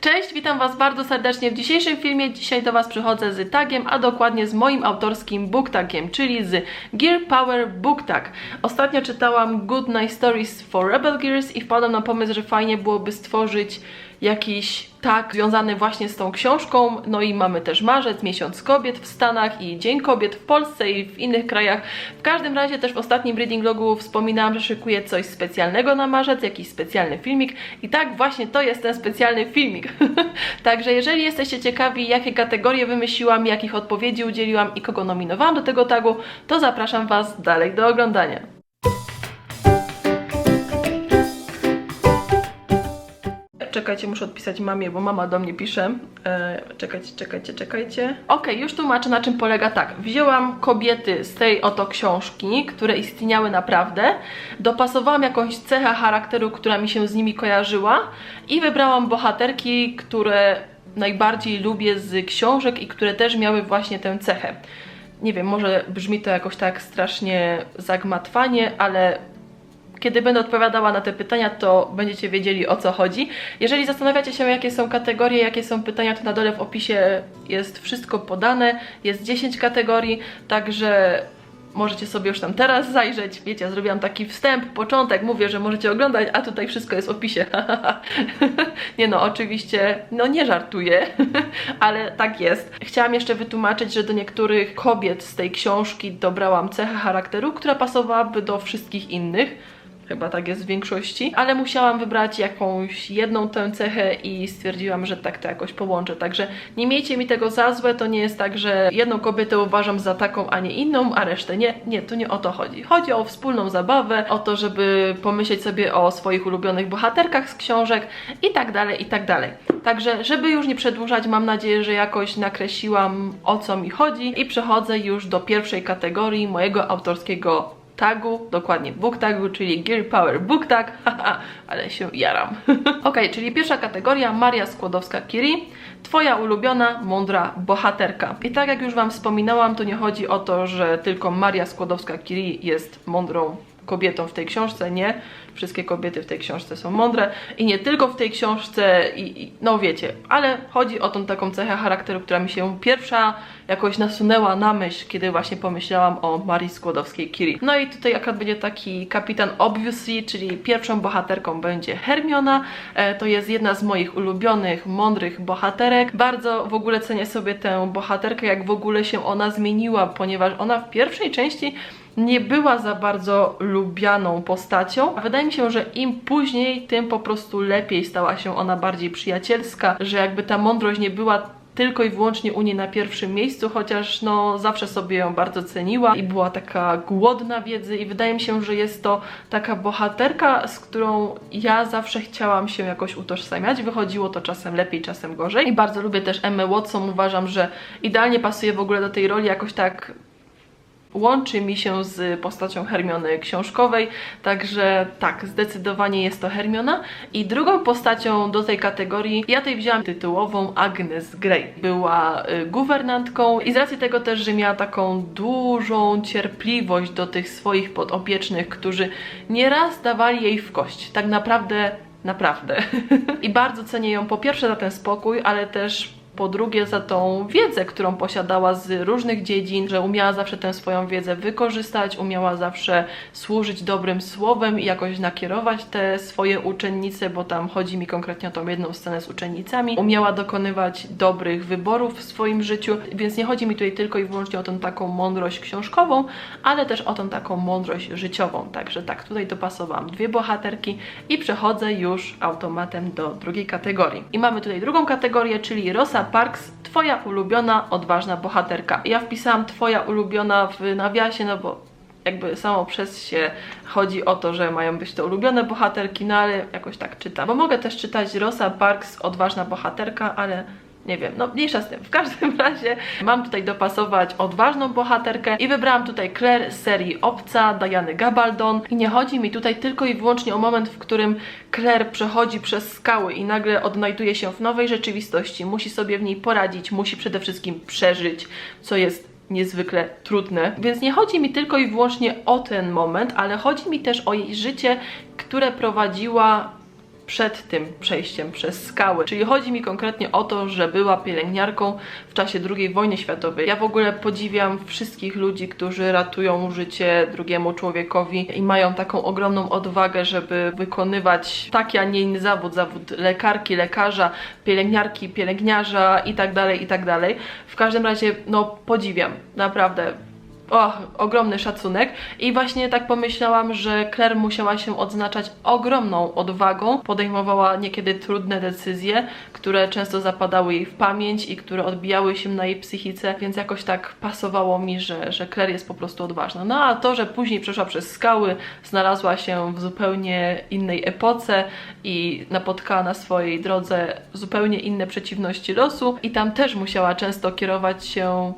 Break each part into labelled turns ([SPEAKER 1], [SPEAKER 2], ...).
[SPEAKER 1] Cześć, witam Was bardzo serdecznie w dzisiejszym filmie. Dzisiaj do Was przychodzę z tagiem, a dokładnie z moim autorskim book tagiem, czyli z Gear Power Book Tag. Ostatnio czytałam Good Night Stories for Rebel Gears i wpadłam na pomysł, że fajnie byłoby stworzyć jakiś tag związany właśnie z tą książką. No i mamy też marzec, miesiąc kobiet w Stanach i Dzień Kobiet w Polsce i w innych krajach. W każdym razie też w ostatnim reading logu wspominałam, że szykuję coś specjalnego na marzec, jakiś specjalny filmik i tak właśnie to jest ten specjalny filmik. Także jeżeli jesteście ciekawi, jakie kategorie wymyśliłam, jakich odpowiedzi udzieliłam i kogo nominowałam do tego tagu, to zapraszam Was dalej do oglądania. Czekajcie, muszę odpisać mamie, bo mama do mnie pisze. E, czekajcie, czekajcie, czekajcie. Okej, już tłumaczę na czym polega tak. Wzięłam kobiety z tej oto książki, które istniały naprawdę, dopasowałam jakąś cechę charakteru, która mi się z nimi kojarzyła i wybrałam bohaterki, które najbardziej lubię z książek i które też miały właśnie tę cechę. Nie wiem, może brzmi to jakoś tak strasznie zagmatwanie, ale kiedy będę odpowiadała na te pytania, to będziecie wiedzieli o co chodzi. Jeżeli zastanawiacie się, jakie są kategorie, jakie są pytania, to na dole w opisie jest wszystko podane. Jest 10 kategorii, także możecie sobie już tam teraz zajrzeć. Wiecie, zrobiłam taki wstęp, początek, mówię, że możecie oglądać, a tutaj wszystko jest w opisie. nie no, oczywiście, no nie żartuję, ale tak jest. Chciałam jeszcze wytłumaczyć, że do niektórych kobiet z tej książki dobrałam cechę charakteru, która pasowałaby do wszystkich innych. Chyba tak jest w większości, ale musiałam wybrać jakąś jedną tę cechę i stwierdziłam, że tak to jakoś połączę. Także nie miejcie mi tego za złe, to nie jest tak, że jedną kobietę uważam za taką, a nie inną, a resztę nie. Nie, tu nie o to chodzi. Chodzi o wspólną zabawę, o to, żeby pomyśleć sobie o swoich ulubionych bohaterkach z książek i tak dalej, i tak dalej. Także, żeby już nie przedłużać, mam nadzieję, że jakoś nakreśliłam o co mi chodzi i przechodzę już do pierwszej kategorii mojego autorskiego tagu, dokładnie book tagu, czyli Gear Power Book Tag, ale się jaram. ok, czyli pierwsza kategoria, Maria Skłodowska-Curie, Twoja ulubiona, mądra bohaterka. I tak jak już Wam wspominałam, to nie chodzi o to, że tylko Maria Skłodowska-Curie jest mądrą kobietą w tej książce, nie. Wszystkie kobiety w tej książce są mądre i nie tylko w tej książce, i, i, no wiecie, ale chodzi o tą taką cechę charakteru, która mi się pierwsza jakoś nasunęła na myśl, kiedy właśnie pomyślałam o Marii Skłodowskiej-Curie. No i tutaj akurat będzie taki kapitan obviously, czyli pierwszą bohaterką będzie Hermiona. E, to jest jedna z moich ulubionych, mądrych bohaterek. Bardzo w ogóle cenię sobie tę bohaterkę, jak w ogóle się ona zmieniła, ponieważ ona w pierwszej części nie była za bardzo lubianą postacią. Wydaje mi się, że im później, tym po prostu lepiej stała się ona bardziej przyjacielska, że jakby ta mądrość nie była tylko i wyłącznie u niej na pierwszym miejscu, chociaż no zawsze sobie ją bardzo ceniła i była taka głodna wiedzy i wydaje mi się, że jest to taka bohaterka, z którą ja zawsze chciałam się jakoś utożsamiać. Wychodziło to czasem lepiej, czasem gorzej. I bardzo lubię też Emma Watson, uważam, że idealnie pasuje w ogóle do tej roli, jakoś tak łączy mi się z postacią Hermiony książkowej, także tak, zdecydowanie jest to Hermiona. I drugą postacią do tej kategorii, ja tej wzięłam tytułową Agnes Grey. Była y, guwernantką i z racji tego też, że miała taką dużą cierpliwość do tych swoich podopiecznych, którzy nieraz dawali jej w kość. Tak naprawdę Naprawdę. I bardzo cenię ją po pierwsze za ten spokój, ale też po drugie za tą wiedzę, którą posiadała z różnych dziedzin, że umiała zawsze tę swoją wiedzę wykorzystać, umiała zawsze służyć dobrym słowem i jakoś nakierować te swoje uczennice, bo tam chodzi mi konkretnie o tą jedną scenę z uczennicami. Umiała dokonywać dobrych wyborów w swoim życiu, więc nie chodzi mi tutaj tylko i wyłącznie o tą taką mądrość książkową, ale też o tą taką mądrość życiową. Także tak, tutaj dopasowałam dwie bohaterki i przechodzę już automatem do drugiej kategorii. I mamy tutaj drugą kategorię, czyli Rosa Parks, twoja ulubiona, odważna bohaterka. Ja wpisałam twoja ulubiona w nawiasie, no bo jakby samo przez się chodzi o to, że mają być to ulubione bohaterki, no ale jakoś tak czytam. Bo mogę też czytać Rosa Parks, odważna bohaterka, ale nie wiem, no mniejsza z tym. W każdym razie mam tutaj dopasować odważną bohaterkę i wybrałam tutaj Claire z serii Obca, Diany Gabaldon i nie chodzi mi tutaj tylko i wyłącznie o moment, w którym Claire przechodzi przez skały i nagle odnajduje się w nowej rzeczywistości, musi sobie w niej poradzić, musi przede wszystkim przeżyć, co jest niezwykle trudne. Więc nie chodzi mi tylko i wyłącznie o ten moment, ale chodzi mi też o jej życie, które prowadziła przed tym przejściem przez skały. Czyli chodzi mi konkretnie o to, że była pielęgniarką w czasie II wojny światowej. Ja w ogóle podziwiam wszystkich ludzi, którzy ratują życie drugiemu człowiekowi i mają taką ogromną odwagę, żeby wykonywać taki, a nie inny zawód, zawód lekarki, lekarza, pielęgniarki, pielęgniarza i tak dalej, i tak. W każdym razie, no podziwiam, naprawdę Ogromny szacunek. I właśnie tak pomyślałam, że Claire musiała się odznaczać ogromną odwagą. Podejmowała niekiedy trudne decyzje, które często zapadały jej w pamięć i które odbijały się na jej psychice, więc jakoś tak pasowało mi, że, że Claire jest po prostu odważna. No a to, że później przeszła przez skały, znalazła się w zupełnie innej epoce i napotkała na swojej drodze zupełnie inne przeciwności losu i tam też musiała często kierować się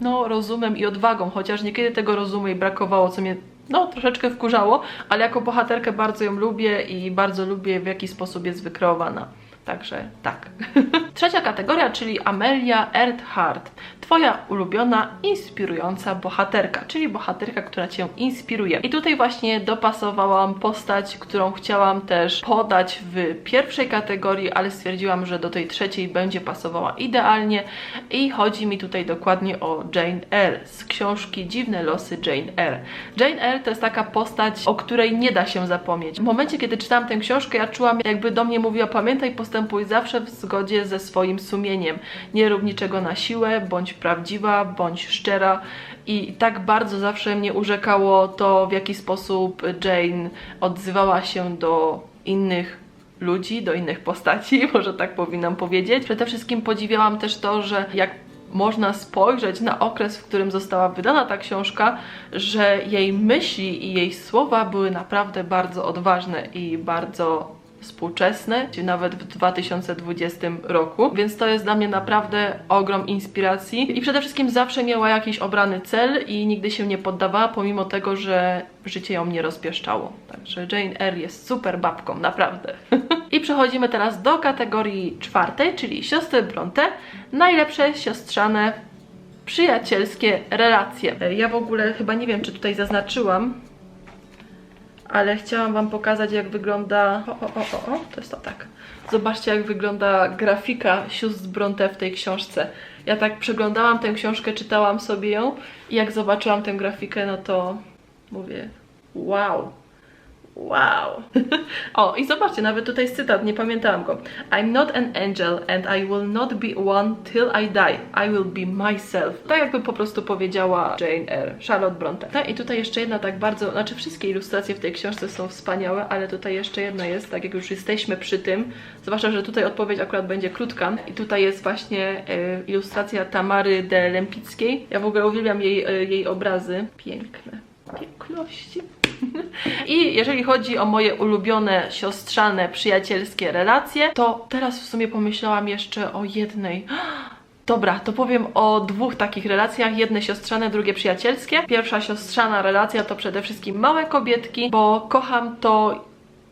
[SPEAKER 1] no, rozumem i odwagą, chociaż niekiedy tego rozumu jej brakowało, co mnie no, troszeczkę wkurzało, ale jako bohaterkę bardzo ją lubię i bardzo lubię w jaki sposób jest wykreowana. Także tak. Trzecia kategoria, czyli Amelia Earhart. Twoja ulubiona, inspirująca bohaterka, czyli bohaterka, która Cię inspiruje. I tutaj właśnie dopasowałam postać, którą chciałam też podać w pierwszej kategorii, ale stwierdziłam, że do tej trzeciej będzie pasowała idealnie. I chodzi mi tutaj dokładnie o Jane Eyre z książki Dziwne losy Jane Eyre. Jane Eyre to jest taka postać, o której nie da się zapomnieć. W momencie, kiedy czytałam tę książkę, ja czułam, jakby do mnie mówiła: pamiętaj, postępuj zawsze w zgodzie ze swoim sumieniem. Nie rób niczego na siłę, bądź prawdziwa, bądź szczera. I tak bardzo zawsze mnie urzekało to, w jaki sposób Jane odzywała się do innych ludzi, do innych postaci, może tak powinnam powiedzieć. Przede wszystkim podziwiałam też to, że jak można spojrzeć na okres, w którym została wydana ta książka, że jej myśli i jej słowa były naprawdę bardzo odważne i bardzo współczesne, czy nawet w 2020 roku, więc to jest dla mnie naprawdę ogrom inspiracji i przede wszystkim zawsze miała jakiś obrany cel i nigdy się nie poddawała, pomimo tego, że życie ją nie rozpieszczało. Także Jane Eyre jest super babką, naprawdę. I przechodzimy teraz do kategorii czwartej, czyli siostry Bronte, najlepsze siostrzane przyjacielskie relacje. Ja w ogóle chyba nie wiem, czy tutaj zaznaczyłam, ale chciałam Wam pokazać, jak wygląda. O, o, o, o, to jest to tak. Zobaczcie, jak wygląda grafika sióstr Bronte w tej książce. Ja tak przeglądałam tę książkę, czytałam sobie ją i jak zobaczyłam tę grafikę, no to mówię, wow. Wow. o, i zobaczcie, nawet tutaj jest cytat, nie pamiętałam go. I'm not an angel and I will not be one till I die. I will be myself. Tak jakby po prostu powiedziała Jane Eyre, Charlotte Bronte. No i tutaj jeszcze jedna tak bardzo, znaczy wszystkie ilustracje w tej książce są wspaniałe, ale tutaj jeszcze jedna jest, tak jak już jesteśmy przy tym, zwłaszcza, że tutaj odpowiedź akurat będzie krótka i tutaj jest właśnie e, ilustracja Tamary de Lempickiej. Ja w ogóle uwielbiam jej, e, jej obrazy. Piękne. Piękności. I jeżeli chodzi o moje ulubione siostrzane, przyjacielskie relacje, to teraz w sumie pomyślałam jeszcze o jednej. Dobra, to powiem o dwóch takich relacjach. Jedne siostrzane, drugie przyjacielskie. Pierwsza siostrzana relacja to przede wszystkim małe kobietki, bo kocham to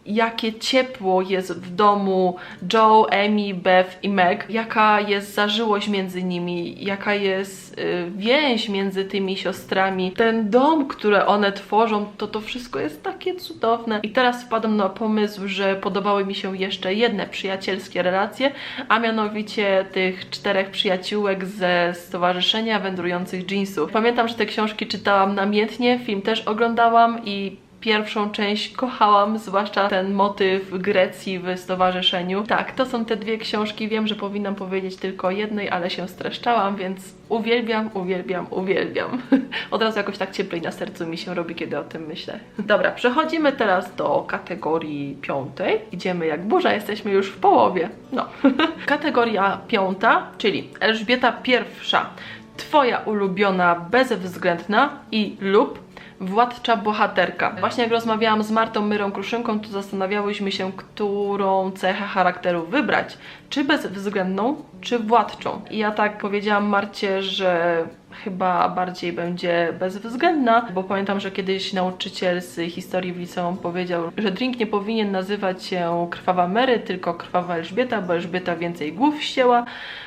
[SPEAKER 1] jakie ciepło jest w domu Joe, Amy, Beth i Meg, jaka jest zażyłość między nimi, jaka jest y, więź między tymi siostrami. Ten dom, które one tworzą, to to wszystko jest takie cudowne. I teraz wpadam na pomysł, że podobały mi się jeszcze jedne przyjacielskie relacje, a mianowicie tych czterech przyjaciółek ze Stowarzyszenia Wędrujących Jeansów. Pamiętam, że te książki czytałam namiętnie, film też oglądałam i pierwszą część kochałam, zwłaszcza ten motyw Grecji w stowarzyszeniu. Tak, to są te dwie książki. Wiem, że powinnam powiedzieć tylko jednej, ale się streszczałam, więc uwielbiam, uwielbiam, uwielbiam. Od razu jakoś tak cieplej na sercu mi się robi, kiedy o tym myślę. Dobra, przechodzimy teraz do kategorii piątej. Idziemy jak burza, jesteśmy już w połowie. No. Kategoria piąta, czyli Elżbieta pierwsza. Twoja ulubiona, bezwzględna i lub władcza bohaterka. Właśnie jak rozmawiałam z Martą Myrą Kruszynką, to zastanawiałyśmy się, którą cechę charakteru wybrać. Czy bezwzględną, czy władczą. I ja tak powiedziałam Marcie, że chyba bardziej będzie bezwzględna, bo pamiętam, że kiedyś nauczyciel z historii w liceum powiedział, że drink nie powinien nazywać się Krwawa Mary, tylko Krwawa Elżbieta, bo Elżbieta więcej głów ścięła.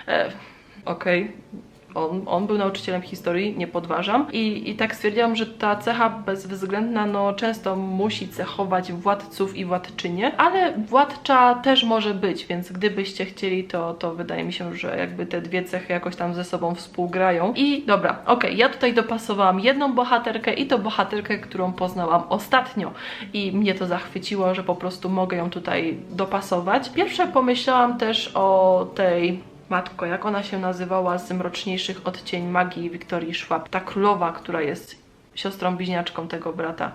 [SPEAKER 1] E, Okej. Okay On, on był nauczycielem historii, nie podważam. I, I tak stwierdziłam, że ta cecha bezwzględna no, często musi cechować władców i władczynie, ale władcza też może być, więc gdybyście chcieli, to, to wydaje mi się, że jakby te dwie cechy jakoś tam ze sobą współgrają. I dobra, okej, ja tutaj dopasowałam jedną bohaterkę i to bohaterkę, którą poznałam ostatnio. I mnie to zachwyciło, że po prostu mogę ją tutaj dopasować. Pierwsze pomyślałam też o tej matko, jak ona się nazywała z mroczniejszych odcień magii Wiktorii Szwab. Ta królowa, która jest siostrą bliźniaczką tego brata.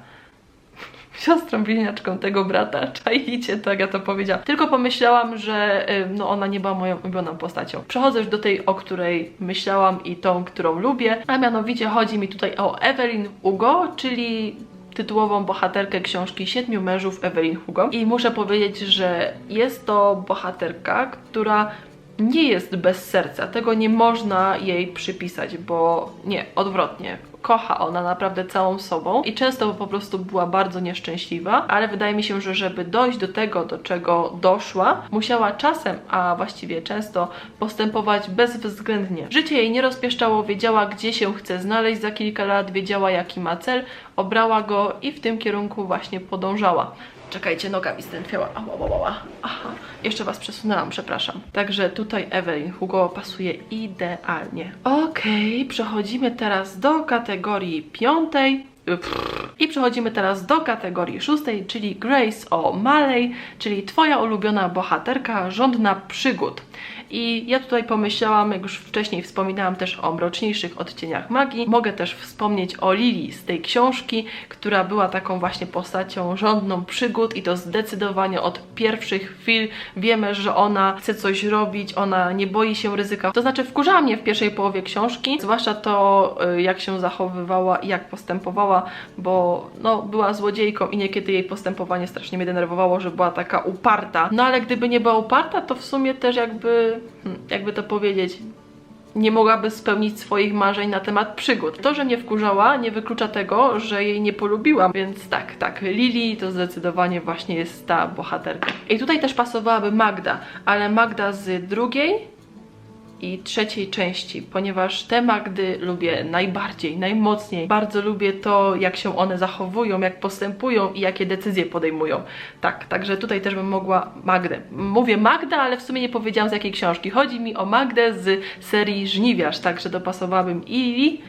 [SPEAKER 1] Siostrą bliźniaczką tego brata. Czaicie, tak ja to powiedziałam. Tylko pomyślałam, że y, no, ona nie była moją ulubioną postacią. Przechodzę już do tej, o której myślałam i tą, którą lubię. A mianowicie chodzi mi tutaj o Evelyn Hugo, czyli tytułową bohaterkę książki Siedmiu mężów Evelyn Hugo. I muszę powiedzieć, że jest to bohaterka, która nie jest bez serca. Tego nie można jej przypisać, bo nie, odwrotnie. Kocha ona naprawdę całą sobą i często po prostu była bardzo nieszczęśliwa, ale wydaje mi się, że żeby dojść do tego, do czego doszła, musiała czasem, a właściwie często postępować bezwzględnie. Życie jej nie rozpieszczało, wiedziała gdzie się chce znaleźć za kilka lat, wiedziała jaki ma cel, obrała go i w tym kierunku właśnie podążała. Czekajcie, noga mi zdętwiała. Ała, ała, ała. Aha, jeszcze Was przesunęłam, przepraszam. Także tutaj Evelyn Hugo pasuje idealnie. Okej, przechodzimy teraz do kategorii piątej. I przechodzimy teraz do kategorii szóstej, czyli Grace O'Malley, czyli Twoja ulubiona bohaterka, żądna przygód. I ja tutaj pomyślałam, jak już wcześniej wspominałam też o mroczniejszych odcieniach magii. Mogę też wspomnieć o Lili z tej książki, która była taką właśnie postacią rządną przygód i to zdecydowanie od pierwszych chwil wiemy, że ona chce coś robić, ona nie boi się ryzyka. To znaczy wkurzała mnie w pierwszej połowie książki, zwłaszcza to, y, jak się zachowywała i jak postępowała, bo no, była złodziejką i niekiedy jej postępowanie strasznie mnie denerwowało, że była taka uparta. No ale gdyby nie była uparta, to w sumie też jakby Hmm, jakby to powiedzieć, nie mogłaby spełnić swoich marzeń na temat przygód. To, że mnie wkurzała, nie wyklucza tego, że jej nie polubiłam, więc tak, tak, Lili to zdecydowanie właśnie jest ta bohaterka. I tutaj też pasowałaby Magda, ale Magda z drugiej i trzeciej części, ponieważ te Magdy lubię najbardziej, najmocniej. Bardzo lubię to, jak się one zachowują, jak postępują i jakie decyzje podejmują. Tak, także tutaj też bym mogła Magdę. Mówię Magda, ale w sumie nie powiedziałam z jakiej książki. Chodzi mi o Magdę z serii Żniwiarz, także dopasowałabym i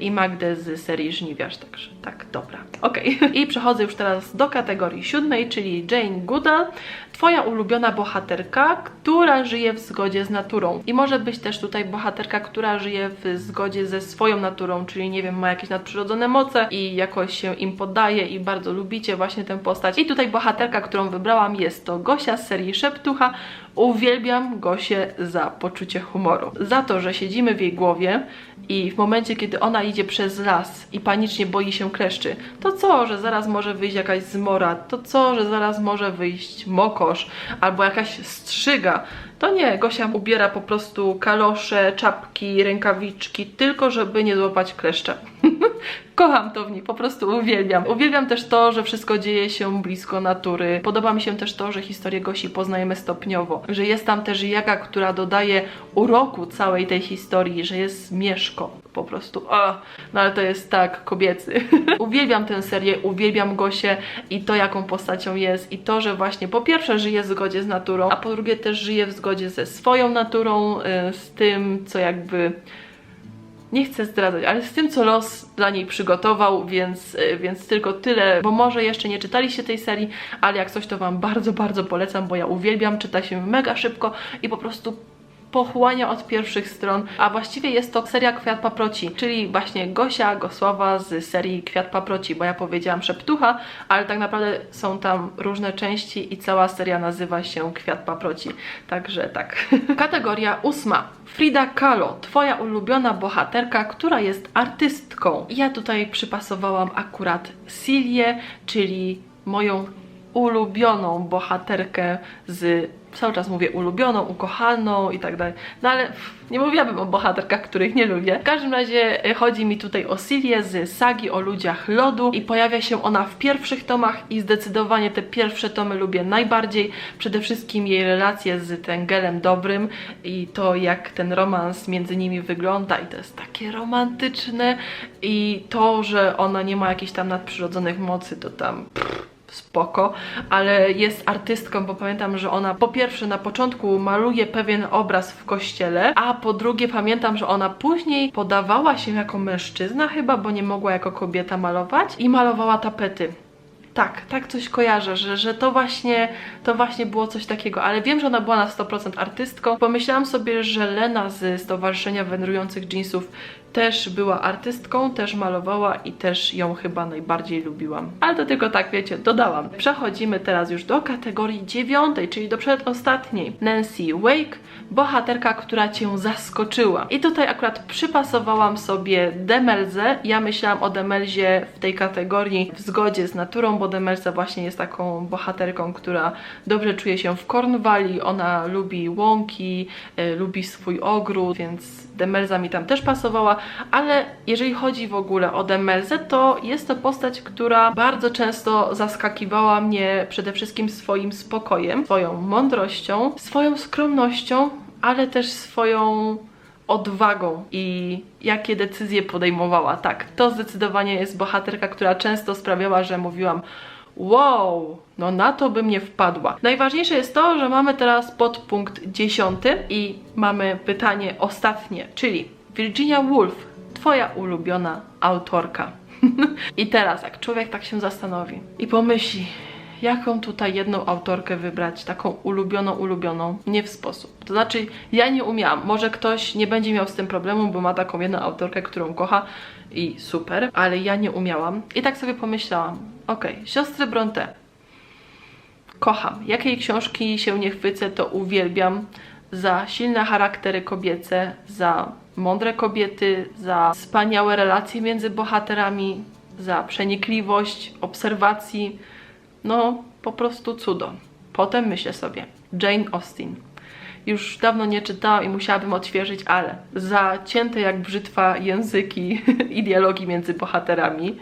[SPEAKER 1] i Magdę z serii Żniwiarz, także tak, dobra. Ok, i przechodzę już teraz do kategorii siódmej, czyli Jane Goodall, Twoja ulubiona bohaterka, która żyje w zgodzie z naturą. I może być też tutaj bohaterka, która żyje w zgodzie ze swoją naturą, czyli nie wiem, ma jakieś nadprzyrodzone moce i jakoś się im poddaje i bardzo lubicie właśnie tę postać. I tutaj bohaterka, którą wybrałam jest to Gosia z serii Szeptucha. Uwielbiam Gosię za poczucie humoru. Za to, że siedzimy w jej głowie i w momencie, kiedy ona idzie przez las i panicznie boi się kleszczy, to co, że zaraz może wyjść jakaś zmora, to co, że zaraz może wyjść mokosz albo jakaś strzyga, to nie, Gosia ubiera po prostu kalosze, czapki, rękawiczki, tylko żeby nie złapać kleszcza. Kocham to w niej, po prostu uwielbiam. Uwielbiam też to, że wszystko dzieje się blisko natury. Podoba mi się też to, że historię Gosi poznajemy stopniowo. Że jest tam też Jaga, która dodaje uroku całej tej historii, że jest Mieszko. Po prostu, o, no ale to jest tak kobiecy. uwielbiam tę serię, uwielbiam Gosię i to, jaką postacią jest i to, że właśnie po pierwsze żyje w zgodzie z naturą, a po drugie też żyje w zgodzie ze swoją naturą, y, z tym, co jakby nie chcę zdradzać, ale z tym, co los dla niej przygotował, więc, y, więc tylko tyle, bo może jeszcze nie czytaliście tej serii, ale jak coś to Wam bardzo, bardzo polecam, bo ja uwielbiam, czyta się mega szybko i po prostu pochłania od pierwszych stron, a właściwie jest to seria Kwiat Paproci, czyli właśnie Gosia Gosława z serii Kwiat Paproci, bo ja powiedziałam Szeptucha, ale tak naprawdę są tam różne części i cała seria nazywa się Kwiat Paproci, także tak. Kategoria ósma. Frida Kahlo, twoja ulubiona bohaterka, która jest artystką. Ja tutaj przypasowałam akurat Silię, czyli moją ulubioną bohaterkę z cały czas mówię ulubioną, ukochaną i tak dalej. No ale nie mówiłabym o bohaterkach, których nie lubię. W każdym razie e, chodzi mi tutaj o Silię z sagi o ludziach lodu i pojawia się ona w pierwszych tomach i zdecydowanie te pierwsze tomy lubię najbardziej. Przede wszystkim jej relacje z Tengelem Dobrym i to jak ten romans między nimi wygląda i to jest takie romantyczne i to, że ona nie ma jakichś tam nadprzyrodzonych mocy, to tam... Pff, spoko, ale jest artystką, bo pamiętam, że ona po pierwsze na początku maluje pewien obraz w kościele, a po drugie pamiętam, że ona później podawała się jako mężczyzna chyba, bo nie mogła jako kobieta malować i malowała tapety. Tak, tak coś kojarzę, że, że to właśnie to właśnie było coś takiego, ale wiem, że ona była na 100% artystką. Pomyślałam sobie, że Lena z Stowarzyszenia Wędrujących Jeansów też była artystką, też malowała i też ją chyba najbardziej lubiłam. Ale to tylko tak, wiecie, dodałam. Przechodzimy teraz już do kategorii dziewiątej, czyli do przedostatniej. Nancy Wake, bohaterka, która cię zaskoczyła. I tutaj akurat przypasowałam sobie Demelzę. Ja myślałam o Demelzie w tej kategorii w zgodzie z naturą, bo Demelza właśnie jest taką bohaterką, która dobrze czuje się w Cornwalli, ona lubi łąki, y, lubi swój ogród, więc Demelza mi tam też pasowała, ale jeżeli chodzi w ogóle o Demelzę, to jest to postać, która bardzo często zaskakiwała mnie przede wszystkim swoim spokojem, swoją mądrością, swoją skromnością, ale też swoją odwagą i jakie decyzje podejmowała. Tak, to zdecydowanie jest bohaterka, która często sprawiała, że mówiłam Wow, no na to bym nie wpadła. Najważniejsze jest to, że mamy teraz podpunkt dziesiąty i mamy pytanie ostatnie, czyli Virginia Woolf, twoja ulubiona autorka. I teraz, jak człowiek tak się zastanowi i pomyśli, jaką tutaj jedną autorkę wybrać, taką ulubioną, ulubioną, nie w sposób. To znaczy, ja nie umiałam. Może ktoś nie będzie miał z tym problemu, bo ma taką jedną autorkę, którą kocha i super, ale ja nie umiałam. I tak sobie pomyślałam, okej, okay, siostry Bronte. Kocham. Jakiej książki się nie chwycę, to uwielbiam za silne charaktery kobiece, za mądre kobiety, za wspaniałe relacje między bohaterami, za przenikliwość obserwacji. No, po prostu cudo. Potem myślę sobie, Jane Austen. Już dawno nie czytałam i musiałabym odświeżyć, ale za cięte jak brzytwa języki i dialogi między bohaterami,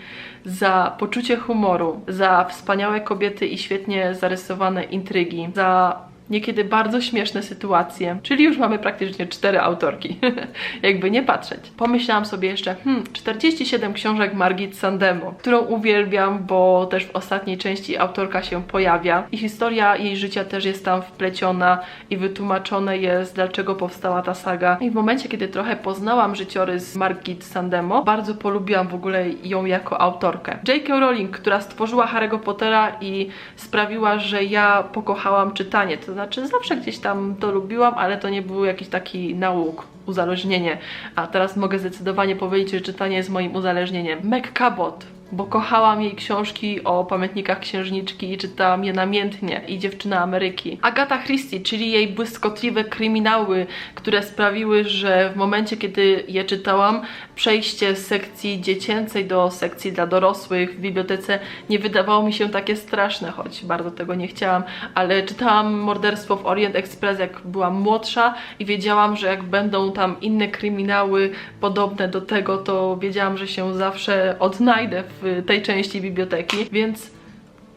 [SPEAKER 1] za poczucie humoru, za wspaniałe kobiety i świetnie zarysowane intrygi, za niekiedy bardzo śmieszne sytuacje, czyli już mamy praktycznie cztery autorki, jakby nie patrzeć. Pomyślałam sobie jeszcze, hmm, 47 książek Margit Sandemo, którą uwielbiam, bo też w ostatniej części autorka się pojawia i historia jej życia też jest tam wpleciona i wytłumaczone jest, dlaczego powstała ta saga. I w momencie, kiedy trochę poznałam życiorys Margit Sandemo, bardzo polubiłam w ogóle ją jako autorkę. J.K. Rowling, która stworzyła Harry'ego Pottera i sprawiła, że ja pokochałam czytanie, to znaczy zawsze gdzieś tam to lubiłam, ale to nie był jakiś taki nauk, uzależnienie. A teraz mogę zdecydowanie powiedzieć, że czytanie jest moim uzależnieniem. Meg Cabot bo kochałam jej książki o pamiętnikach księżniczki i czytałam je namiętnie. I Dziewczyna Ameryki. Agata Christie, czyli jej błyskotliwe kryminały, które sprawiły, że w momencie, kiedy je czytałam, przejście z sekcji dziecięcej do sekcji dla dorosłych w bibliotece nie wydawało mi się takie straszne, choć bardzo tego nie chciałam, ale czytałam Morderstwo w Orient Express jak byłam młodsza i wiedziałam, że jak będą tam inne kryminały podobne do tego, to wiedziałam, że się zawsze odnajdę w tej części biblioteki, więc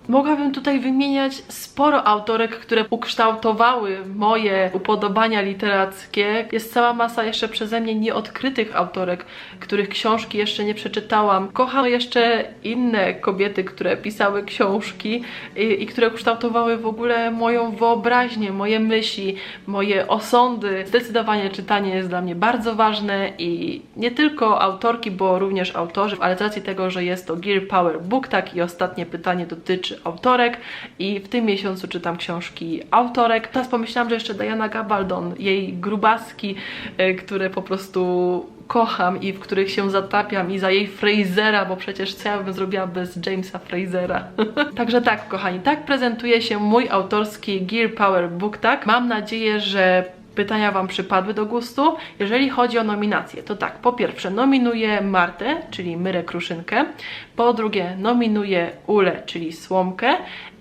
[SPEAKER 1] Mogłabym tutaj wymieniać sporo autorek, które ukształtowały moje upodobania literackie. Jest cała masa jeszcze przeze mnie nieodkrytych autorek, których książki jeszcze nie przeczytałam. Kocham jeszcze inne kobiety, które pisały książki i, i które kształtowały w ogóle moją wyobraźnię, moje myśli, moje osądy. Zdecydowanie czytanie jest dla mnie bardzo ważne i nie tylko autorki, bo również autorzy, ale z racji tego, że jest to Gear Power Book, tak i ostatnie pytanie dotyczy autorek i w tym miesiącu czytam książki autorek. Teraz pomyślałam, że jeszcze Diana Gabaldon, jej grubaski, e, które po prostu kocham i w których się zatapiam i za jej Frasera, bo przecież co ja bym zrobiła bez Jamesa Frasera. Także tak, kochani, tak prezentuje się mój autorski Gear Power Book tak. Mam nadzieję, że pytania Wam przypadły do gustu. Jeżeli chodzi o nominacje, to tak, po pierwsze nominuję Martę, czyli Myrę Kruszynkę, po drugie nominuję Ulę, czyli Słomkę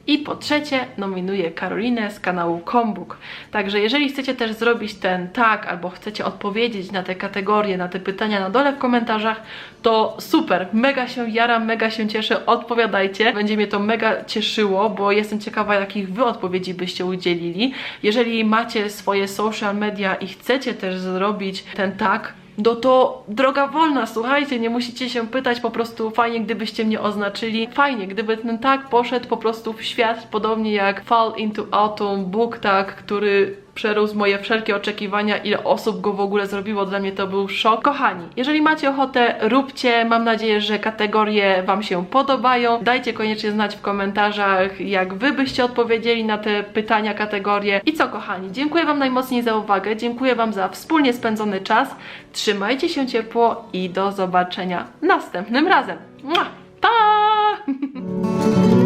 [SPEAKER 1] I po trzecie nominuję Karolinę z kanału Kombuk. Także jeżeli chcecie też zrobić ten tak, albo chcecie odpowiedzieć na te kategorie, na te pytania na dole w komentarzach, to super, mega się jaram, mega się cieszę, odpowiadajcie. Będzie mnie to mega cieszyło, bo jestem ciekawa, jakich wy odpowiedzi byście udzielili. Jeżeli macie swoje social media i chcecie też zrobić ten tak, no to droga wolna, słuchajcie, nie musicie się pytać, po prostu fajnie, gdybyście mnie oznaczyli. Fajnie, gdyby ten tak poszedł po prostu w świat, podobnie jak Fall into Autumn, Book tak, który przerósł moje wszelkie oczekiwania, ile osób go w ogóle zrobiło, dla mnie to był szok. Kochani, jeżeli macie ochotę, róbcie, mam nadzieję, że kategorie Wam się podobają. Dajcie koniecznie znać w komentarzach, jak Wy byście odpowiedzieli na te pytania, kategorie. I co kochani, dziękuję Wam najmocniej za uwagę, dziękuję Wam za wspólnie spędzony czas, trzymajcie się ciepło i do zobaczenia następnym razem. Mua! Pa!